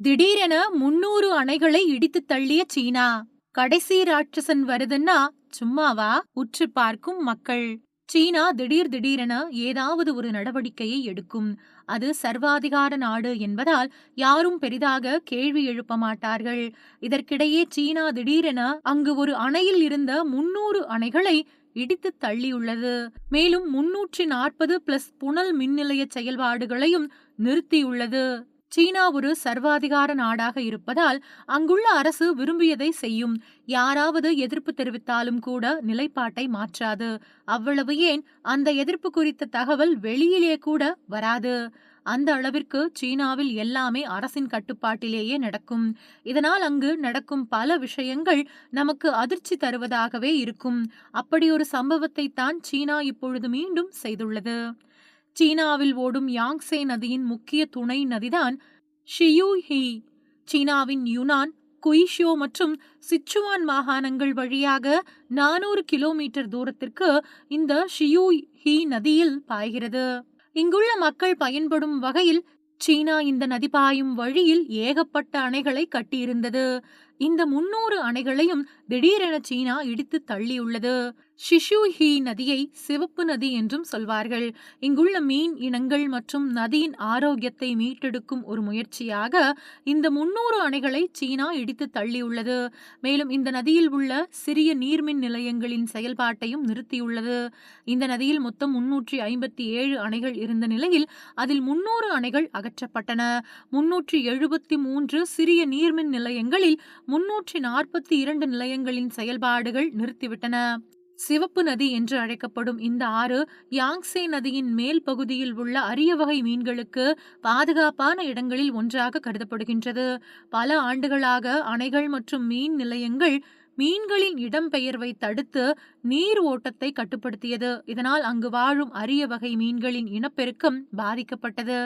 திடீரென முன்னூறு அணைகளை இடித்து தள்ளிய சீனா. கடைசி ராட்சசன் வருதுன்னா சும்மாவா? உற்று பார்க்கும் மக்கள். சீனா திடீர் திடீரென ஏதாவது ஒரு நடவடிக்கையை எடுக்கும். அது சர்வாதிகார நாடு என்பதால் யாரும் பெரிதாக கேள்வி எழுப்ப மாட்டார்கள். இதற்கிடையே சீனா திடீரென அங்கு ஒரு அணையில் இருந்த முன்னூறு அணைகளை இடித்து தள்ளியுள்ளது. மேலும் முன்னூற்றி நாற்பது பிளஸ் புனல் மின் நிலைய செயல்பாடுகளையும் நிறுத்தியுள்ளது. சீனா ஒரு சர்வாதிகார நாடாக இருப்பதால் அங்குள்ள அரசு விரும்பியதை செய்யும். யாராவது எதிர்ப்பு தெரிவித்தாலும் கூட நிலைப்பாட்டை மாற்றாது. அவ்வளவு ஏன்? அந்த எதிர்ப்பு குறித்த தகவல் வெளியிலே கூட வராது. அந்த அளவிற்கு சீனாவில் எல்லாமே அரசின் கட்டுப்பாட்டிலேயே நடக்கும். இதனால் அங்கு நடக்கும் பல விஷயங்கள் நமக்கு அதிர்ச்சி தருவதாகவே இருக்கும். அப்படி ஒரு சம்பவத்தை தான் சீனா இப்பொழுது மீண்டும் செய்துள்ளது. சீனாவில் ஓடும் யாங்சே நதியின் முக்கிய துணை நதிதான் ஷியூஹி. சீனாவின் யுனான் குயிஷியோ மற்றும் சிச்சுவான் மாகாணங்கள் வழியாக நானூறு கிலோமீட்டர் தூரத்திற்கு இந்த ஷியூ ஹி நதியில் பாய்கிறது. இங்குள்ள மக்கள் பயன்படும் வகையில் சீனா இந்த நதி பாயும் வழியில் ஏகப்பட்ட அணைகளை கட்டியிருந்தது. இந்த முன்னூறு அணைகளையும் திடீரென சீனா இடித்து தள்ளியுள்ளது. ஷிஷுஹி நதியை சிவப்பு நதி என்றும் சொல்வார்கள். இங்குள்ள மீன் இனங்கள் மற்றும் நதியின் ஆரோக்கியத்தை மீட்டெடுக்கும் ஒரு முயற்சியாக இந்த முன்னூறு அணைகளை சீனா இடித்து தள்ளியுள்ளது. மேலும் இந்த நதியில் உள்ள சிறிய நீர்மின் நிலையங்களின் செயல்பாட்டையும் நிறுத்தியுள்ளது. இந்த நதியில் மொத்தம் முன்னூற்றி ஐம்பத்தி ஏழு அணைகள் இருந்த நிலையில் அதில் முன்னூறு அணைகள் அகற்றப்பட்டன. முன்னூற்றி எழுபத்தி மூன்று சிறிய நீர்மின் நிலையங்களில் முன்னூற்றி நாற்பத்தி இரண்டு நிலையங்களின் செயல்பாடுகள் நிறுத்திவிட்டன. சிவப்பு நதி என்று அழைக்கப்படும் இந்த ஆறு யாங்ஸே நதியின் மேல் பகுதியில் உள்ள அரிய வகை மீன்களுக்கு பாதுகாப்பான இடங்களில் ஒன்றாக கருதப்படுகின்றது. பல ஆண்டுகளாக அணைகள் மற்றும் மீன் நிலையங்கள் மீன்களின் இடம்பெயர்வை தடுத்து நீர் ஓட்டத்தை கட்டுப்படுத்தியது. இதனால் அங்கு வாழும் அரிய வகை மீன்களின் இனப்பெருக்கம் பாதிக்கப்பட்டது.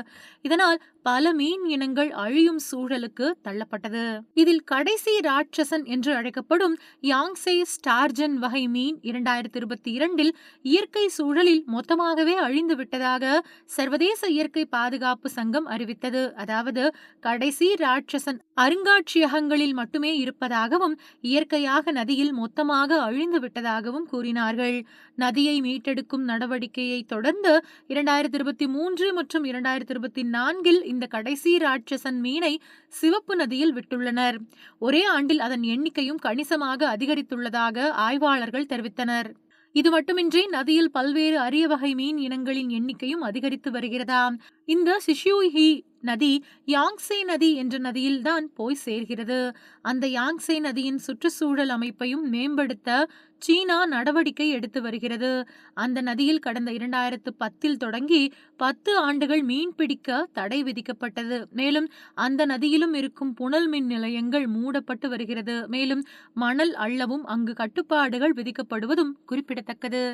இதனால் பல மீன் இனங்கள் அழியும் சூழலுக்கு தள்ளப்பட்டது. இதில் கடைசி ராட்சசன் என்று அழைக்கப்படும் யாங்சே ஸ்டார்ஜன் வகை மீன் இரண்டாயிரத்தி இருபத்தி இரண்டில் இயற்கை சூழலில் மொத்தமாகவே அழிந்து விட்டதாக சர்வதேச இயற்கை பாதுகாப்பு சங்கம் அறிவித்தது. அதாவது கடைசி ராட்சசன் அருங்காட்சியகங்களில் மட்டுமே இருப்பதாகவும் இயற்கையாக நதியில் மொத்தமாக அழிந்து விட்டதாகவும் கூறினார்கள். நதியை மீட்டெடுக்கும் நடவடிக்கையை தொடர்ந்து இரண்டாயிரத்தி இருபத்தி மூன்று மற்றும் இரண்டாயிரத்தி இருபத்தி நான்கில் இந்த கடைசி ராட்சசன் மீனை சிவப்பு நதியில் விட்டுள்ளனர். ஒரே ஆண்டில் அதன் எண்ணிக்கையும் கணிசமாக அதிகரித்துள்ளதாக ஆய்வாளர்கள் தெரிவித்தனர். இது மட்டுமின்றி நதியில் பல்வேறு அரிய வகை மீன் இனங்களின் எண்ணிக்கையும் அதிகரித்து வருகிறதாம். இந்த சிஷியூஹி நதி யாங்சே நதி என்ற நதியில்தான் போய் சேர்கிறது. அந்த யாங்சே நதியின் சுற்றுச்சூழல் அமைப்பையும் மேம்படுத்த சீனா நடவடிக்கை எடுத்து வருகிறது. அந்த நதியில் கடந்த இரண்டாயிரத்து பத்தில் தொடங்கி பத்து ஆண்டுகள் மீன் பிடிக்க தடை விதிக்கப்பட்டது. மேலும் அந்த நதியிலும் இருக்கும் புனல் மின் நிலையங்கள் மூடப்பட்டு வருகிறது. மேலும் மணல் அள்ளவும் அங்கு கட்டுப்பாடுகள் விதிக்கப்படுவதும் குறிப்பிடத்தக்கது.